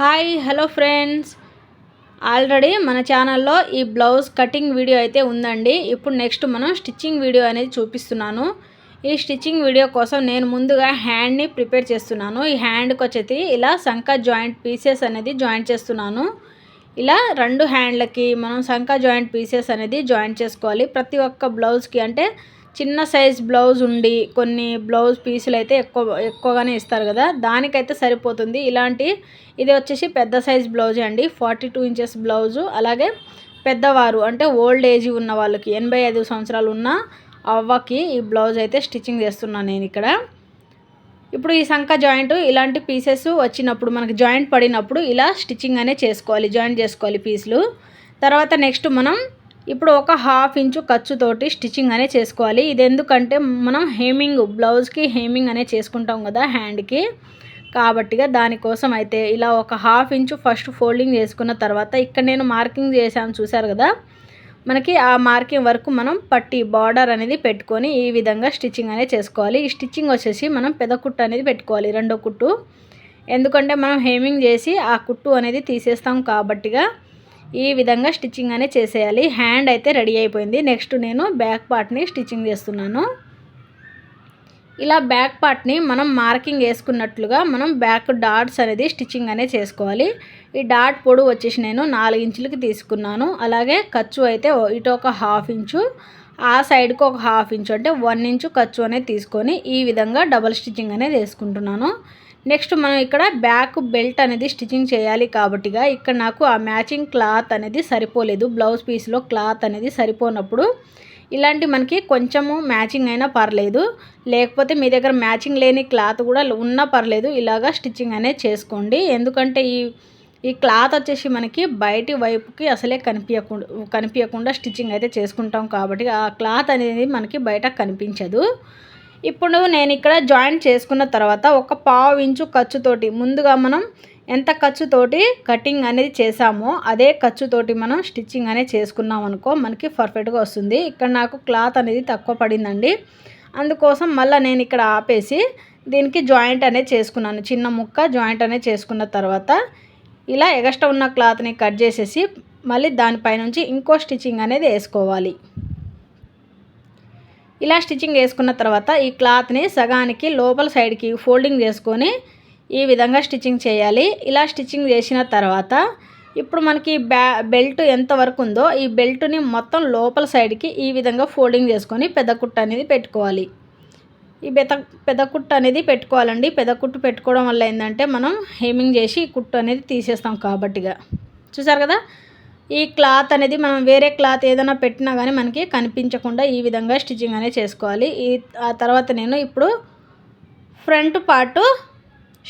Hi hello friends. Already మన ఛానల్లో ఈ బ్లౌజ్ కటింగ్ వీడియో అయితే ఉందండి. ఇప్పుడు నెక్స్ట్ మనం స్టిచ్చింగ్ వీడియో అనేది చూపిస్తున్నాను. ఈ స్టిచ్చింగ్ వీడియో కోసం నేను ముందుగా హ్యాండ్ని ప్రిపేర్ చేస్తున్నాను. ఈ హ్యాండ్కి వచ్చేది ఇలా సంక జాయింట్ పీసెస్ అనేది జాయింట్ చేస్తున్నాను. ఇలా రెండు హ్యాండ్లకి మనం సంక జాయింట్ పీసెస్ అనేది జాయింట్ చేసుకోవాలి. ప్రతి ఒక్క బ్లౌజ్కి అంటే చిన్న సైజ్ బ్లౌజ్ ఉండి కొన్ని బ్లౌజ్ పీసులు అయితే ఎక్కువ ఎక్కువగానే ఇస్తారు కదా. దానికైతే సరిపోతుంది. ఇలాంటి ఇది వచ్చేసి పెద్ద సైజ్ బ్లౌజే అండి. Forty two inches blouse. అలాగే పెద్దవారు అంటే ఓల్డ్ ఏజ్ ఉన్న వాళ్ళకి ఎనభై ఐదు సంవత్సరాలు ఉన్న అవ్వకి ఈ బ్లౌజ్ అయితే స్టిచ్చింగ్ చేస్తున్నాను నేను ఇక్కడ. ఇప్పుడు ఈ సంఖ జాయింట్ ఇలాంటి పీసెస్ వచ్చినప్పుడు మనకి జాయింట్ పడినప్పుడు ఇలా స్టిచ్చింగ్ అనే చేసుకోవాలి జాయింట్ చేసుకోవాలి పీసులు. తర్వాత నెక్స్ట్ మనం ఇప్పుడు ఒక హాఫ్ ఇంచు ఖర్చుతోటి స్టిచ్చింగ్ అనే చేసుకోవాలి. ఇది ఎందుకంటే మనం హేమింగ్ బ్లౌజ్కి హేమింగ్ అనే చేసుకుంటాం కదా హ్యాండ్కి. కాబట్టిగా దానికోసం అయితే ఇలా ఒక హాఫ్ ఇంచు ఫస్ట్ ఫోల్డింగ్ చేసుకున్న తర్వాత ఇక్కడ నేను మార్కింగ్ చేశాను చూసారు కదా. మనకి ఆ మార్కింగ్ వరకు మనం పట్టి బార్డర్ అనేది పెట్టుకొని ఈ విధంగా స్టిచ్చింగ్ అనేది చేసుకోవాలి. ఈ స్టిచ్చింగ్ వచ్చేసి మనం పెద్ద కుట్టు అనేది పెట్టుకోవాలి రెండో కుట్టు. ఎందుకంటే మనం హేమింగ్ చేసి ఆ కుట్టు అనేది తీసేస్తాం కాబట్టిగా ఈ విధంగా స్టిచ్చింగ్ అనేది చేసేయాలి. హ్యాండ్ అయితే రెడీ అయిపోయింది. నెక్స్ట్ నేను బ్యాక్ పార్ట్ని స్టిచ్చింగ్ చేస్తున్నాను. ఇలా బ్యాక్ పార్ట్ని మనం మార్కింగ్ వేసుకున్నట్లుగా మనం బ్యాక్ డాట్స్ అనేది స్టిచ్చింగ్ అనేది చేసుకోవాలి. ఈ డాట్ పొడు వచ్చేసి నేను నాలుగు ఇంచులకి తీసుకున్నాను. అలాగే ఖర్చు అయితే ఇటు ఒక హాఫ్ ఇంచు ఆ సైడ్కి ఒక హాఫ్ ఇంచు అంటే వన్ ఇంచు ఖర్చు అనేది తీసుకొని ఈ విధంగా డబల్ స్టిచ్చింగ్ అనేది వేసుకుంటున్నాను. నెక్స్ట్ మనం ఇక్కడ బ్యాక్ బెల్ట్ అనేది స్టిచ్చింగ్ చేయాలి కాబట్టిగా ఇక్కడ నాకు ఆ మ్యాచింగ్ క్లాత్ అనేది సరిపోలేదు. బ్లౌజ్ పీస్లో క్లాత్ అనేది సరిపోనప్పుడు ఇలాంటి మనకి కొంచెము మ్యాచింగ్ అయినా పర్లేదు. లేకపోతే మీ దగ్గర మ్యాచింగ్ లేని క్లాత్ కూడా ఉన్నా పర్లేదు. ఇలాగా స్టిచ్చింగ్ అనేది చేసుకోండి. ఎందుకంటే ఈ ఈ క్లాత్ వచ్చేసి మనకి బయటి వైపుకి అసలే కనిపించకుండా కనిపించకుండా స్టిచ్చింగ్ అయితే చేసుకుంటాం కాబట్టి ఆ క్లాత్ అనేది మనకి బయట కనిపించదు. ఇప్పుడు నేను ఇక్కడ జాయింట్ చేసుకున్న తర్వాత ఒక పావు ఇంచు ఖర్చుతోటి ముందుగా మనం ఎంత ఖర్చుతోటి కటింగ్ అనేది చేసామో అదే ఖర్చుతోటి మనం స్టిచ్చింగ్ అనేది చేసుకున్నాం అనుకో మనకి పర్ఫెక్ట్గా వస్తుంది. ఇక్కడ నాకు క్లాత్ అనేది తక్కువ పడిందండి. అందుకోసం మళ్ళీ నేను ఇక్కడ ఆపేసి దీనికి జాయింట్ అనేది చేసుకున్నాను. చిన్న ముక్క జాయింట్ అనేది చేసుకున్న తర్వాత ఇలా ఎగస్ట్రా ఉన్న క్లాత్ని కట్ చేసేసి మళ్ళీ దానిపైనుంచి ఇంకో స్టిచ్చింగ్ అనేది వేసుకోవాలి. ఇలా స్టిచ్చింగ్ వేసుకున్న తర్వాత ఈ క్లాత్ని సగానికి లోపల సైడ్కి ఫోల్డింగ్ చేసుకొని ఈ విధంగా స్టిచ్చింగ్ చేయాలి. ఇలా స్టిచ్చింగ్ చేసిన తర్వాత ఇప్పుడు మనకి బ్యా బెల్ట్ ఎంతవరకు ఉందో ఈ బెల్ట్ని మొత్తం లోపల సైడ్కి ఈ విధంగా ఫోల్డింగ్ చేసుకొని పెద్ద కుట్ట అనేది పెట్టుకోవాలి. ఈ పెద్ద పెద్ద కుట్టు అనేది పెట్టుకోవాలండి. పెద్ద కుట్టు పెట్టుకోవడం వల్ల ఏంటంటే మనం హేమింగ్ చేసి కుట్టు అనేది తీసేస్తాం కాబట్టిగా. చూసారు కదా? ఈ క్లాత్ అనేది మనం వేరే క్లాత్ ఏదైనా పెట్టినా కానీ మనకి కనిపించకుండా ఈ విధంగా స్టిచ్చింగ్ అనేది చేసుకోవాలి. ఈ ఆ తర్వాత నేను ఇప్పుడు ఫ్రంట్ పార్టు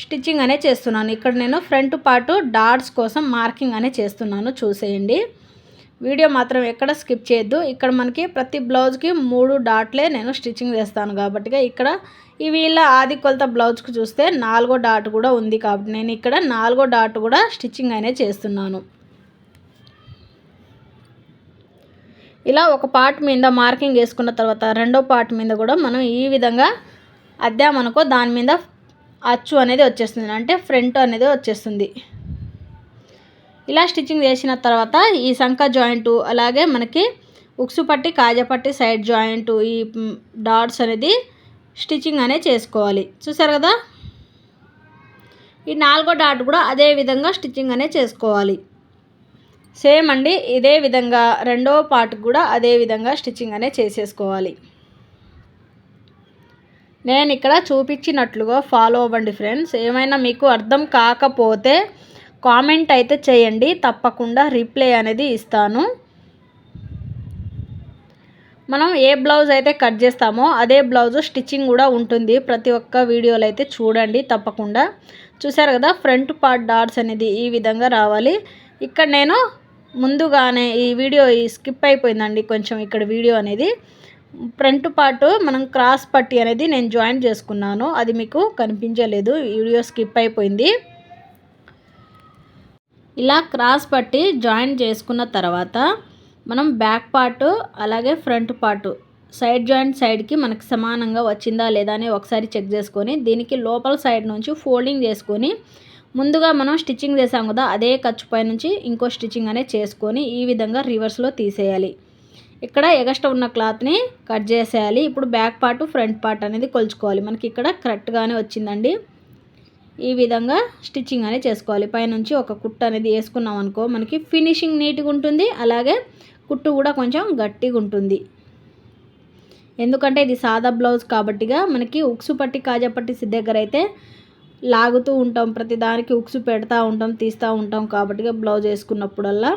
స్టిచ్చింగ్ అనే చేస్తున్నాను. ఇక్కడ నేను ఫ్రంట్ పార్టు డాట్స్ కోసం మార్కింగ్ అనే చేస్తున్నాను. చూసేయండి. వీడియో మాత్రం ఎక్కడ స్కిప్ చేయొద్దు. ఇక్కడ మనకి ప్రతి బ్లౌజ్కి మూడు డాట్లే నేను స్టిచ్చింగ్ చేస్తాను కాబట్టి ఇక్కడ ఇవి వీళ్ళ ఆది కొలత బ్లౌజ్కి చూస్తే నాలుగో డాట్ కూడా ఉంది కాబట్టి నేను ఇక్కడ నాలుగో డాట్ కూడా స్టిచ్చింగ్ అనే చేస్తున్నాను. ఇలా ఒక పార్ట్ మీద మార్కింగ్ వేసుకున్న తర్వాత రెండో పార్ట్ మీద కూడా మనం ఈ విధంగా అద్దామనుకో దాని మీద అచ్చు అనేది వచ్చేస్తుంది. అంటే ఫ్రంట్ అనేది వచ్చేస్తుంది. ఇలా స్టిచ్చింగ్ చేసిన తర్వాత ఈ సంఖ జాయింటు అలాగే మనకి ఉక్సు పట్టి కాజపట్టి సైడ్ జాయింటు ఈ డాట్స్ అనేది స్టిచ్చింగ్ అనేది చేసుకోవాలి. చూసారు కదా? ఈ నాలుగో డాట్ కూడా అదే విధంగా స్టిచ్చింగ్ అనేది చేసుకోవాలి. సేమ్ అండి ఇదే విధంగా రెండవ పార్ట్ కూడా అదే విధంగా స్టిచ్చింగ్ అనేది చేసేసుకోవాలి. నేను ఇక్కడ చూపించినట్లుగా ఫాలో అవ్వండి ఫ్రెండ్స్. ఏమైనా మీకు అర్థం కాకపోతే కామెంట్ అయితే చేయండి తప్పకుండా రిప్లై అనేది ఇస్తాను. మనం ఏ బ్లౌజ్ అయితే కట్ చేస్తామో అదే బ్లౌజ్ స్టిచ్చింగ్ కూడా ఉంటుంది. ప్రతి ఒక్క వీడియోలో అయితే చూడండి తప్పకుండా. చూసారు కదా ఫ్రంట్ పార్ట్ డాట్స్ అనేది ఈ విధంగా రావాలి. ఇక్కడ నేను ముందుగానే ఈ వీడియో ఈ స్కిప్ అయిపోయిందండి కొంచెం ఇక్కడ వీడియో అనేది. ఫ్రంట్ పార్ట్ మనం క్రాస్ పట్టి అనేది నేను జాయిన్ చేసుకున్నాను. అది మీకు కనిపించలేదు. వీడియో స్కిప్ అయిపోయింది. ఇలా క్రాస్ పట్టి జాయిన్ చేసుకున్న తర్వాత మనం బ్యాక్ పార్ట్ అలాగే ఫ్రంట్ పార్ట్ సైడ్ జాయింట్ సైడ్కి మనకు సమానంగా వచ్చిందా లేదా అని ఒకసారి చెక్ చేసుకొని దీనికి లోపల సైడ్ నుంచి ఫోల్డింగ్ చేసుకొని ముందుగా మనం స్టిచ్చింగ్ చేసాం కదా అదే ఖర్చు పై నుంచి ఇంకో స్టిచ్చింగ్ అనేది చేసుకొని ఈ విధంగా రివర్స్లో తీసేయాలి. ఇక్కడ ఎగస్ట్రా ఉన్న క్లాత్ని కట్ చేసేయాలి. ఇప్పుడు బ్యాక్ పార్ట్ ఫ్రంట్ పార్ట్ అనేది కొలుచుకోవాలి. మనకి ఇక్కడ కరెక్ట్గానే వచ్చిందండి. ఈ విధంగా స్టిచ్చింగ్ అనేది చేసుకోవాలి. పైనుంచి ఒక కుట్టు అనేది వేసుకున్నాం అనుకో మనకి ఫినిషింగ్ నీట్గా ఉంటుంది. అలాగే కుట్టు కూడా కొంచెం గట్టిగా ఉంటుంది. ఎందుకంటే ఇది సాదా బ్లౌజ్ కాబట్టిగా మనకి ఉక్సు పట్టి కాజా పట్టి దగ్గర అయితే లాగుతూ ఉంటాం ప్రతిదానికి ఉక్సు పెడతా ఉంటాం తీస్తూ ఉంటాం కాబట్టి బ్లౌజ్ వేసుకున్నప్పుడల్లా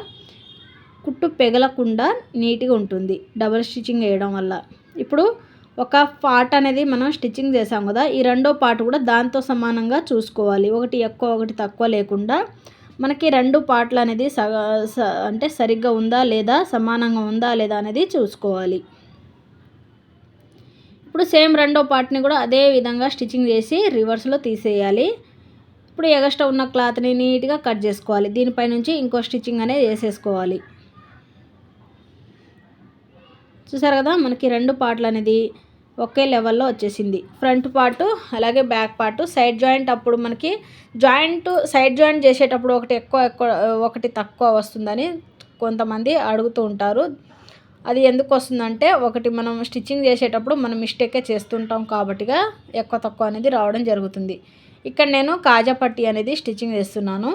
కుట్టు పెగలకుండా నీట్గా ఉంటుంది డబల్ స్టిచ్చింగ్ వేయడం వల్ల. ఇప్పుడు ఒక పార్ట్ అనేది మనం స్టిచ్చింగ్ చేసాం కదా ఈ రెండో పార్ట్ కూడా దాంతో సమానంగా చూసుకోవాలి. ఒకటి ఎక్కువ ఒకటి తక్కువ లేకుండా మనకి రెండు పార్ట్లు అనేది స అంటే సరిగ్గా ఉందా లేదా సమానంగా ఉందా లేదా అనేది చూసుకోవాలి. ఇప్పుడు సేమ్ రెండో పార్ట్ని కూడా అదే విధంగా స్టిచ్చింగ్ చేసి రివర్స్లో తీసేయాలి. ఇప్పుడు ఎగస్ట్రా ఉన్న క్లాత్ని నీట్గా కట్ చేసుకోవాలి. దీనిపై నుంచి ఇంకో స్టిచ్చింగ్ అనేది వేసేసుకోవాలి చూసారు కదా మనకి రెండు పార్ట్లు అనేది ఒకే లెవెల్లో వచ్చేసింది. ఫ్రంట్ పార్టు అలాగే బ్యాక్ పార్టు సైడ్ జాయింట్ అప్పుడు మనకి జాయింట్ సైడ్ జాయింట్ చేసేటప్పుడు ఒకటి ఎక్కువ ఎక్కువ ఒకటి తక్కువ వస్తుందని కొంతమంది అడుగుతూ ఉంటారు. అది ఎందుకు వస్తుందంటే ఒకటి మనం స్టిచ్చింగ్ చేసేటప్పుడు మనం మిస్టేకే చేస్తుంటాం కాబట్టిగా ఎక్కువ తక్కువ అనేది రావడం జరుగుతుంది. ఇక్కడ నేను కాజా పట్టి అనేది స్టిచ్చింగ్ చేస్తున్నాను.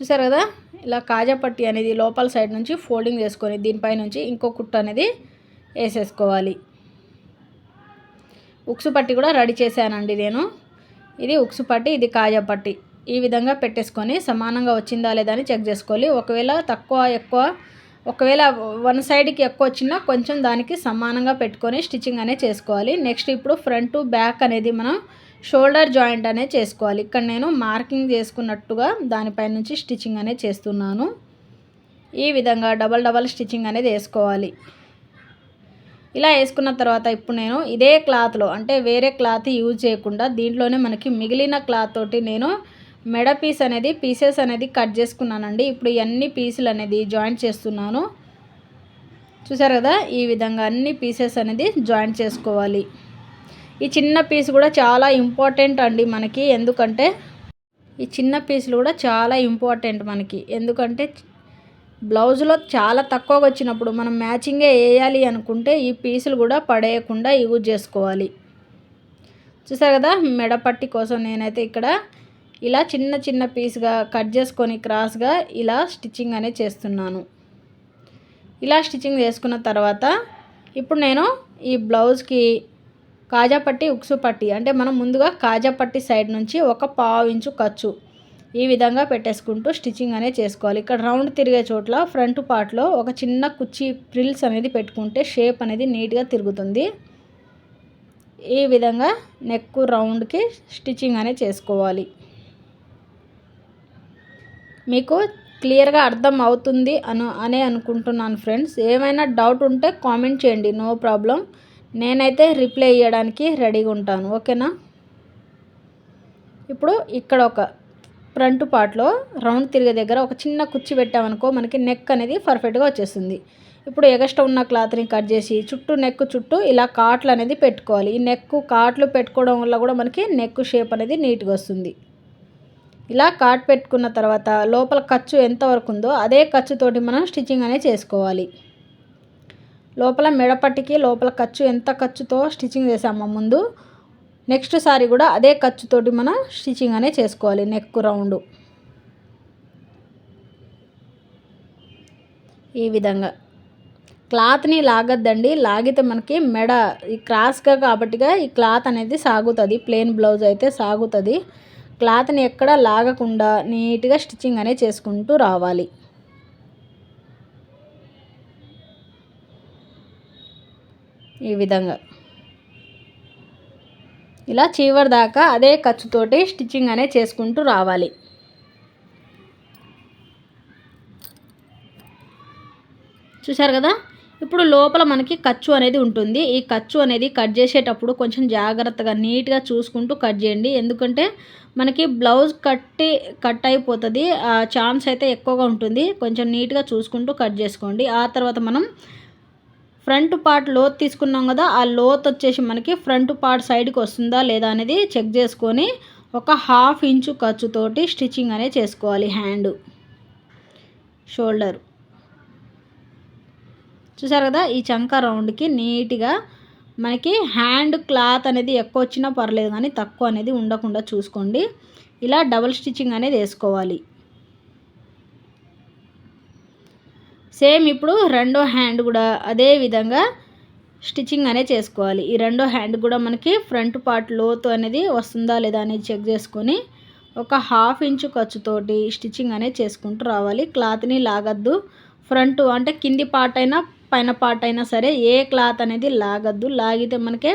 చూసారు కదా? ఇలా కాజా పట్టి అనేది లోపల సైడ్ నుంచి ఫోల్డింగ్ చేసుకొని దీనిపై నుంచి ఇంకో కుట్టు అనేది వేసేసుకోవాలి. ఉక్సు పట్టి కూడా రెడీ చేశానండి నేను. ఇది ఉక్సు పట్టి ఇది కాజా పట్టి. ఈ విధంగా పెట్టేసుకొని సమానంగా వచ్చిందా లేదా అని చెక్ చేసుకోవాలి. ఒకవేళ తక్కువ ఎక్కువ ఒకవేళ వన్ సైడ్కి ఎక్కువ వచ్చినా కొంచెం దానికి సమానంగా పెట్టుకొని స్టిచ్చింగ్ అనేది చేసుకోవాలి. నెక్స్ట్ ఇప్పుడు ఫ్రంట్ బ్యాక్ అనేది మనం షోల్డర్ జాయింట్ అనేది చేసుకోవాలి. ఇక్కడ నేను మార్కింగ్ చేసుకున్నట్టుగా దానిపై నుంచి స్టిచ్చింగ్ అనేది చేస్తున్నాను. ఈ విధంగా డబల్ డబల్ స్టిచ్చింగ్ అనేది వేసుకోవాలి. ఇలా వేసుకున్న తర్వాత ఇప్పుడు నేను ఇదే క్లాత్లో అంటే వేరే క్లాత్ యూజ్ చేయకుండా దీంట్లోనే మనకి మిగిలిన క్లాత్ తోటి నేను మెడ పీస్ అనేది పీసెస్ అనేది కట్ చేసుకున్నానండి. ఇప్పుడు ఇవన్నీ పీసులు అనేది జాయింట్ చేస్తున్నాను. చూసారు కదా? ఈ విధంగా అన్ని పీసెస్ అనేది జాయింట్ చేసుకోవాలి. ఈ చిన్న పీస్ కూడా చాలా ఇంపార్టెంట్ అండి మనకి. ఎందుకంటే ఈ చిన్న పీసులు కూడా చాలా ఇంపార్టెంట్ మనకి. ఎందుకంటే బ్లౌజ్లో చాలా తక్కువగా వచ్చినప్పుడు మనం మ్యాచింగే వేయాలి అనుకుంటే ఈ పీసులు కూడా పడేయకుండా యూజ్ చేసుకోవాలి. చూసారు కదా? మెడపట్టి కోసం నేనైతే ఇక్కడ ఇలా చిన్న చిన్న పీస్గా కట్ చేసుకొని క్రాస్గా ఇలా స్టిచ్చింగ్ అనేది చేస్తున్నాను. ఇలా స్టిచ్చింగ్ చేసుకున్న తర్వాత ఇప్పుడు నేను ఈ బ్లౌజ్కి కాజాపట్టి ఉక్సు పట్టి అంటే మనం ముందుగా కాజాపట్టి సైడ్ నుంచి ఒక పావు ఇంచు ఖర్చు ఈ విధంగా పెట్టేసుకుంటూ స్టిచ్చింగ్ అనేది చేసుకోవాలి. ఇక్కడ రౌండ్ తిరిగే చోట్ల ఫ్రంట్ పార్ట్లో ఒక చిన్న కుచ్చి ప్రిల్స్ అనేది పెట్టుకుంటే షేప్ అనేది నీట్గా తిరుగుతుంది. ఈ విధంగా నెక్ రౌండ్కి స్టిచ్చింగ్ అనేది చేసుకోవాలి. మీకు క్లియర్గా అర్థం అవుతుంది అను అనే అనుకుంటున్నాను ఫ్రెండ్స్. ఏమైనా డౌట్ ఉంటే కామెంట్ చేయండి. No problem. నేనైతే రిప్లై ఇవ్వడానికి రెడీగా ఉంటాను. ఓకేనా? ఇప్పుడు ఇక్కడ ఒక ఫ్రంట్ పార్ట్లో రౌండ్ తిరిగే దగ్గర ఒక చిన్న కుర్చీ పెట్టామనుకో మనకి నెక్ అనేది పర్ఫెక్ట్గా వచ్చేస్తుంది. ఇప్పుడు ఎగస్ట్రా ఉన్న క్లాత్ని కట్ చేసి చుట్టూ నెక్ చుట్టూ ఇలా కాట్లు అనేది పెట్టుకోవాలి. ఈ నెక్ కాట్లు పెట్టుకోవడం వల్ల కూడా మనకి నెక్ షేప్ అనేది నీట్గా వస్తుంది. ఇలా కాట్ పెట్టుకున్న తర్వాత లోపల ఖర్చు ఎంతవరకు ఉందో అదే ఖర్చుతోటి మనం స్టిచ్చింగ్ అనేది చేసుకోవాలి. లోపల మెడపట్టికి లోపల ఖర్చు ఎంత ఖర్చుతో స్టిచ్చింగ్ చేసామో ముందు నెక్స్ట్ సారి కూడా అదే ఖర్చుతోటి మనం స్టిచ్చింగ్ అనేది చేసుకోవాలి నెక్ రౌండ్ ఈ విధంగా. క్లాత్ని లాగద్దండి. లాగితే మనకి మెడ ఈ క్రాస్గా కాబట్టిగా ఈ క్లాత్ అనేది సాగుతుంది. ప్లెయిన్ బ్లౌజ్ అయితే సాగుతుంది. క్లాత్ని ఎక్కడ లాగకుండా నీట్గా స్టిచ్చింగ్ అనేది చేసుకుంటూ రావాలి. ఈ విధంగా. ఇలా చీవర్ దాకా అదే ఖర్చుతోటి స్టిచ్చింగ్ అనేది చేసుకుంటూ రావాలి. చూశారు కదా? ఇప్పుడు లోపల మనకి ఖర్చు అనేది ఉంటుంది. ఈ ఖర్చు అనేది కట్ చేసేటప్పుడు కొంచెం జాగ్రత్తగా నీట్గా చూసుకుంటూ కట్ చేయండి. ఎందుకంటే మనకి బ్లౌజ్ కట్టి కట్ అయిపోతుంది. ఛాన్స్ అయితే ఎక్కువగా ఉంటుంది. కొంచెం నీట్గా చూసుకుంటూ కట్ చేసుకోండి. ఆ తర్వాత మనం ఫ్రంట్ పార్ట్ లోత్ తీసుకున్నాం కదా ఆ లోత్ వచ్చేసి మనకి ఫ్రంట్ పార్ట్ సైడ్కి వస్తుందా లేదా అనేది చెక్ చేసుకొని ఒక హాఫ్ ఇంచు ఖర్చుతోటి స్టిచ్చింగ్ అనేది చేసుకోవాలి హ్యాండ్ షోల్డర్. చూసారు కదా ఈ చంక రౌండ్కి నీట్గా మనకి హ్యాండ్ క్లాత్ అనేది ఎక్కువ వచ్చినా పర్లేదు కానీ తక్కువ అనేది ఉండకుండా చూసుకోండి. ఇలా డబుల్ స్టిచ్చింగ్ అనేది వేసుకోవాలి. సేమ్ ఇప్పుడు రెండో హ్యాండ్ కూడా అదే విధంగా స్టిచ్చింగ్ అనేది చేసుకోవాలి. ఈ రెండో హ్యాండ్ కూడా మనకి ఫ్రంట్ పార్ట్ లోతు అనేది వస్తుందా లేదా అనేది చెక్ చేసుకొని ఒక హాఫ్ ఇంచు ఖర్చుతోటి స్టిచ్చింగ్ అనేది చేసుకుంటూ రావాలి. క్లాత్ని లాగద్దు. ఫ్రంట్ అంటే కింది పార్ట్ అయినా పైన పార్ట్ అయినా సరే ఏ క్లాత్ అనేది లాగద్దు. లాగితే మనకే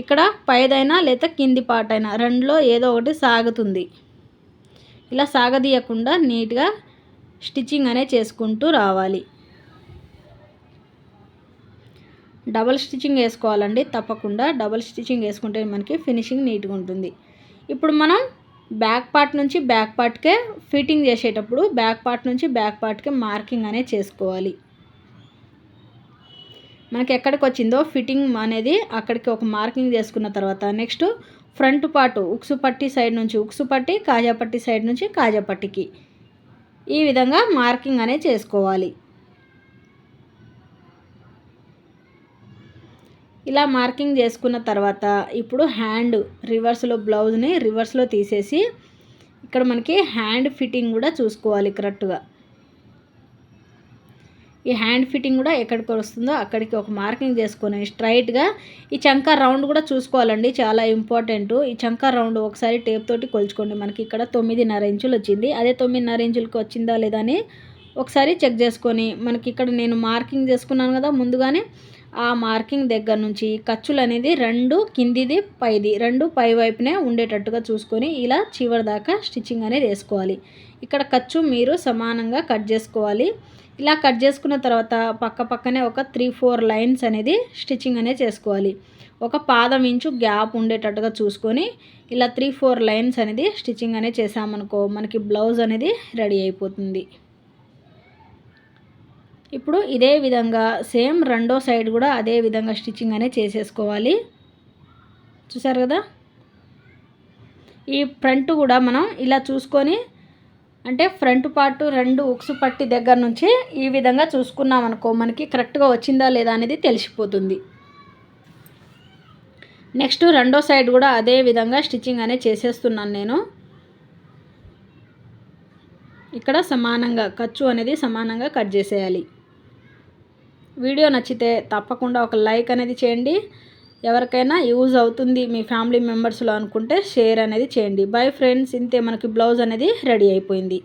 ఇక్కడ పైదైనా లేదా కింది పార్ట్ అయినా రెండులో ఏదో ఒకటి సాగుతుంది. ఇలా సాగదీయకుండా నీట్గా స్టిచ్చింగ్ అనేది చేసుకుంటూ రావాలి. డబల్ స్టిచ్చింగ్ వేసుకోవాలండి. తప్పకుండా డబల్ స్టిచ్చింగ్ వేసుకుంటే మనకి ఫినిషింగ్ నీట్గా ఉంటుంది. ఇప్పుడు మనం బ్యాక్ పార్ట్ నుంచి బ్యాక్ పార్ట్కే ఫిట్టింగ్ చేసేటప్పుడు బ్యాక్ పార్ట్ నుంచి బ్యాక్ పార్ట్కే మార్కింగ్ అనేది చేసుకోవాలి. మనకి ఎక్కడికి వచ్చిందో ఫిట్టింగ్ అనేది అక్కడికి ఒక మార్కింగ్ చేసుకున్న తర్వాత నెక్స్ట్ ఫ్రంట్ పార్ట్ ఉక్సు పట్టి సైడ్ నుంచి ఉక్సు పట్టి కాజా పట్టి సైడ్ నుంచి కాజా పట్టికి. ఈ విధంగా మార్కింగ్ అనేది చేసుకోవాలి. ఇలా మార్కింగ్ చేసుకున్న తర్వాత ఇప్పుడు హ్యాండ్ రివర్స్లో బ్లౌజ్ని రివర్స్లో తీసేసి ఇక్కడ మనకి హ్యాండ్ ఫిట్టింగ్ కూడా చూసుకోవాలి కరెక్ట్గా. ఈ హ్యాండ్ ఫిట్టింగ్ కూడా ఎక్కడికి వస్తుందో అక్కడికి ఒక మార్కింగ్ చేసుకొని స్ట్రైట్గా ఈ చంకా రౌండ్ కూడా చూసుకోవాలండి చాలా ఇంపార్టెంట్. ఈ చంకా రౌండ్ ఒకసారి టేప్ తోటి కొలుచుకోండి మనకి ఇక్కడ తొమ్మిదిన్నర ఇంచులు వచ్చింది. అదే తొమ్మిదిన్నర ఇంచులకి వచ్చిందా లేదా అని ఒకసారి చెక్ చేసుకొని మనకి ఇక్కడ నేను మార్కింగ్ చేసుకున్నాను కదా ముందుగానే ఆ మార్కింగ్ దగ్గర నుంచి ఖర్చులు అనేది రెండు కిందిది పైది రెండు పై వైపునే ఉండేటట్టుగా చూసుకొని ఇలా చివరి దాకా స్టిచ్చింగ్ అనేది వేసుకోవాలి. ఇక్కడ ఖర్చు మీరు సమానంగా కట్ చేసుకోవాలి. ఇలా కట్ చేసుకున్న తర్వాత పక్క పక్కనే ఒక త్రీ ఫోర్ లైన్స్ అనేది స్టిచ్చింగ్ అనేది చేసుకోవాలి. ఒక పాదం ఇంచు గ్యాప్ ఉండేటట్టుగా చూసుకొని ఇలా త్రీ ఫోర్ లైన్స్ అనేది స్టిచ్చింగ్ అనేది చేసామనుకో మనకి బ్లౌజ్ అనేది రెడీ అయిపోతుంది. ఇప్పుడు ఇదే విధంగా సేమ్ రెండో సైడ్ కూడా అదే విధంగా స్టిచ్చింగ్ అనేది చేసేసుకోవాలి. చూసారు కదా? ఈ ఫ్రంట్ కూడా మనం ఇలా చూసుకొని అంటే ఫ్రంట్ పార్ట్ రెండు ఉక్సు పట్టి దగ్గర నుంచి ఈ విధంగా చూసుకున్నాం అనుకో మనకి కరెక్ట్గా వచ్చిందా లేదా అనేది తెలిసిపోతుంది. నెక్స్ట్ రెండో సైడ్ కూడా అదే విధంగా స్టిచ్చింగ్ అనేది చేసేస్తున్నాను నేను. ఇక్కడ సమానంగా ఖర్చు అనేది సమానంగా కట్ చేసేయాలి. వీడియో నచ్చితే తప్పకుండా ఒక లైక్ అనేది చేయండి. ఎవరికైనా యూజ్ అవుతుంది మీ ఫ్యామిలీ మెంబర్స్లో అనుకుంటే షేర్ అనేది చేయండి. బై ఫ్రెండ్స్ ఇంతే మనకి బ్లౌజ్ అనేది రెడీ అయిపోయింది.